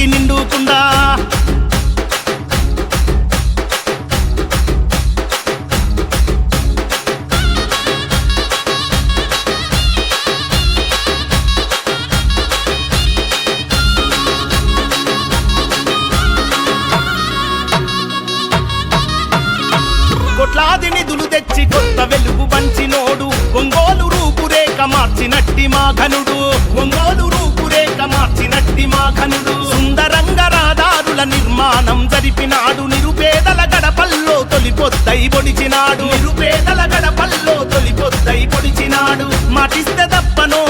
ప్రగతికి నిండుకుందా కోట్లాది నిధులు తెచ్చి కొత్త వెలుగు పంచినోడు ఒంగోలు రూపురేఖ మార్చినట్టి మా ఘనుడు. ఒంగోలు రూపురేఖ మార్చినట్టి మా ఘనుడు సుందరంగ రాధారుల నిర్మాణం జరిపినాడు. నిరుపేదల గడపల్లో తొలిపొద్దై పొడిచినాడు. నిరుపేదల గడపల్లో తొలిపొద్దై పొడిచినాడు. మాటిస్తే తప్పనో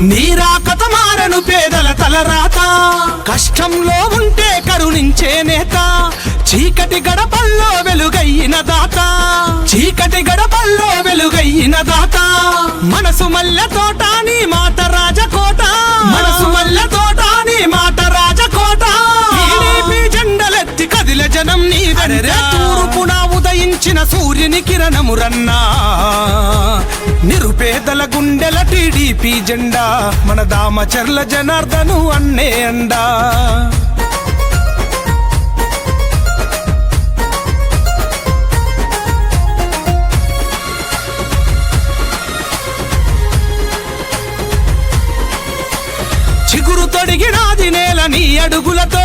నీరాకత మారను పేదల తల రాత కష్టంలో ఉంటే కరుణించే నేత. చీకటి గడపల్లో వెలుగయ్యిన దాత. చీకటి గడపల్లో వెలుగయ్యిన దాత. మనసు మల్లె తోట నీ మాట రాజకోట. మనసు మల్లె తోట నీ మాట రాజకోట. జెండలెత్తి కదిల జనం నీ తూర్పున ఉదయించిన సూర్యుని కిరణము రన్నా వైసీపీ జెండా మన దామచర్ల జనార్దను అన్నే అండా. చిగురు తొడిగినాది నేల నీ అడుగులతో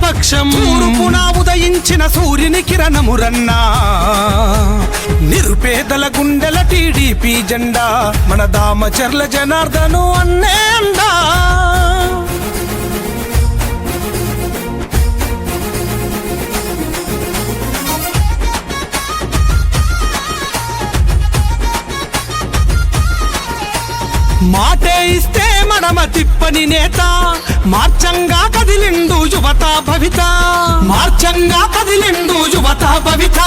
పక్షం తూర్పున ఉదయించిన సూర్యుని కిరణము రన్నా నిరుపేదల గుండెల టీడీపీ జెండా మన దామచర్ల జనార్దను అన్నే అండా. మాటే ఇస్తే మనమ తిప్పని నేత మార్చంగా యువత మార్చంగా కదిలిండు యువత భవిత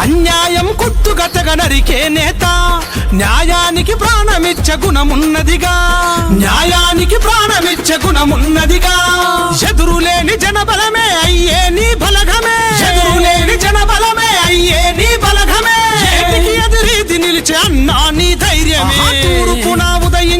అన్యాయం కుట్టుగతగ నరికే నేత. న్యాయానికి ప్రాణమిచ్చ గుణమున్నదిగా. న్యాయానికి ప్రాణమిచ్చ గుణమున్నదిగా. ఎదురులేని జనబలమే అయ్యే నీ బలగమే. ఎదురులేని జనబలమే అయ్యే నీ బలగమే. ఏటికి ఎదురీది నిలిచే అన్నా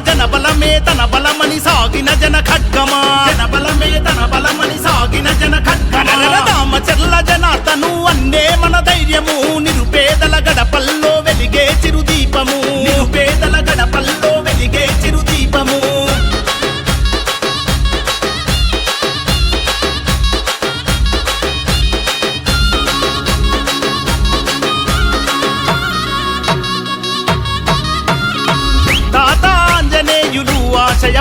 సైన్యమా జన బలమే తన బలమని సాగిన జన ఖడ్గమా? జన బలమే తన బలమని సాగిన జన ఖడ్గమ? రామచర్ల జనార్దను అన్నే మన ధైర్యము నిరుపేదల గడపల్లో వెలిగే చిరుది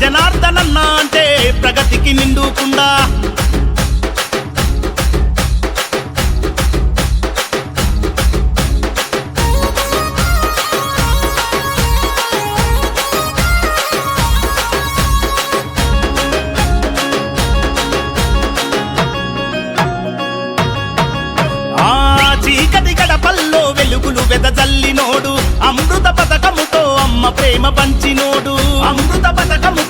జనార్దనన్న అంటే ప్రగతికి నిండుకుండా. ఆ చీకటి గడపల్లో వెలుగులు వెదజల్లినోడు. అమృత పథకముతో అమ్మ ప్రేమ పంచినోడు. అమృత పథకముతో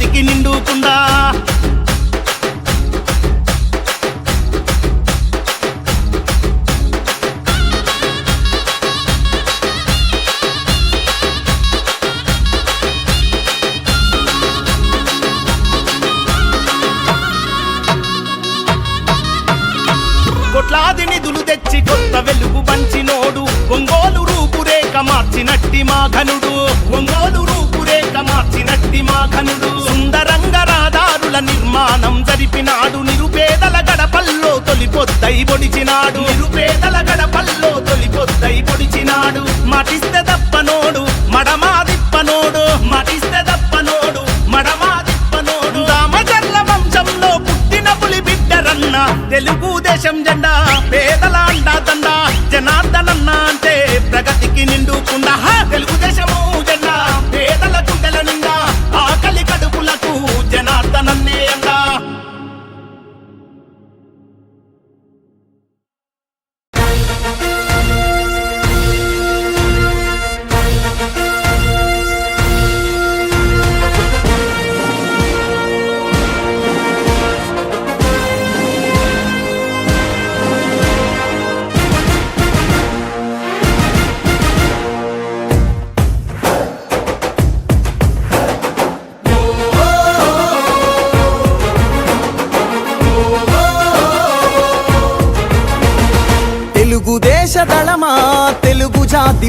ప్రగతికి నిండుకుండా మార్చినట్టి మా ఘనుడు. ఒంగోలు రూపురేఖ మార్చినట్టి మా ఘనుడు. సుందరంగ రహదారుల నిర్మాణం జరిపినాడు. నిరుపేదల గడపల్లో తొలి పొద్దై పొడిచినాడు. నిరుపేదల గడపల్లో తొలి పొద్దై పొడిచినాడు. మటిస్తే దప్పనోడు మడమా తిప్పనోడు మటిస్తే దప్పనోడు మడమా రామచర్ల వంశంలో పుట్టిన పులి బిడ్డరన్న. తెలుగుదేశం జెండా పేదల అండా దండ జనార్దనన్న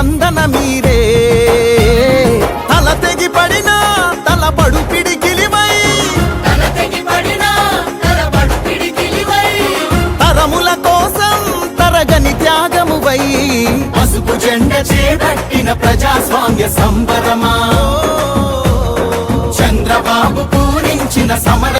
స్పందన మీరే. తల తెగి పడిన తల పడు పిడికిలివై తరముల కోసం తరగని త్యాగమువై పసుపు జెండ చేపట్టిన ప్రజాస్వామ్య సంబరమా? చంద్రబాబు